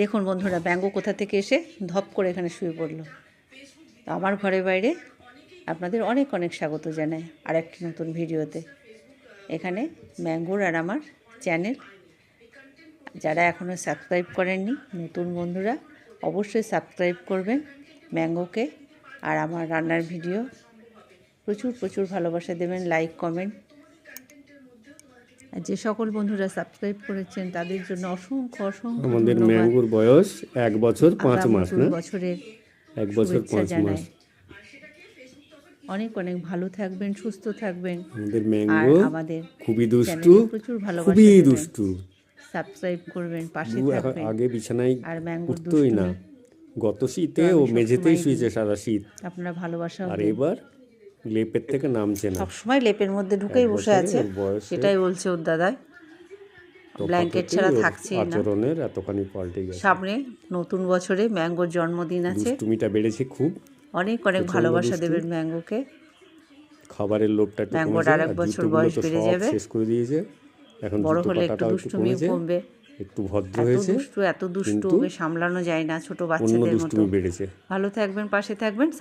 দেখুন বন্ধুরা, ব্যাঙ্গো কোথা থেকে এসে ধপ করে এখানে শুয়ে পড়ল। তো আমার ঘরে বাইরে আপনাদের অনেক অনেক স্বাগত জানাই আর একটি নতুন ভিডিওতে। এখানে ম্যাঙ্গোর আর আমার চ্যানেল। যারা এখনও সাবস্ক্রাইব করেননি, নতুন বন্ধুরা অবশ্যই সাবস্ক্রাইব করবেন ম্যাঙ্গোকে আর আমার রান্নার ভিডিও প্রচুর প্রচুর ভালোবাসা দেবেন, লাইক, কমেন্ট যে সকল বন্ধুরা সাবস্ক্রাইব করেছেন তাদের জন্য অসংখ্য অসংখ্য আমাদের। ম্যাঙ্গুর বয়স এক বছর পাঁচ মাস না? বছরের এক বছর পাঁচ মাস। অনেক অনেক ভালো থাকবেন সুস্থ থাকবেন। আমাদের ম্যাঙ্গো আমাদের খুবই দুষ্টু প্রচুর ভালোবাসা খুবই দুষ্টু। সাবস্ক্রাইব করবেন পাশে থাকবেন। আগে বিছানায় আর ম্যাঙ্গোর উঠতোই না। গত শীতে ও মেঝেতেই শুয়েছে সারা শীত। আপনার ভালোবাসা আর এবার লেপের থেকে নামছে না। সবসময় লেপের মধ্যে ঢুকেই বসে আছে। সেটাই বলছে ওর দাদাই ব্ল্যাঙ্কেট ছাড়া ওর থাকছেই না। আচরণের এতখানি পাল্টে গেছে? সামনে নতুন বছরে ম্যাঙ্গোর জন্মদিন আছে। দুষ্টুমিটা বেড়েছে খুব। অনেক অনেক ভালোবাসা দেবেন ম্যাঙ্গোকে। খাবারের লোভটা একটু ম্যাঙ্গোর আরেক বছর বয়স বেড়ে যাবে। শেষ করে দিয়েছে। এখন বড় হলে একটু একটু কমবে। একটু ভদ্র হয়েছে। দুষ্টু এত দুষ্টু ওকে সামলানো যায় না ছোট বাচ্চাদের মতো। দুষ্টুমি বেড়েছে। ভালো থাকবেন পাশে থাকবেন।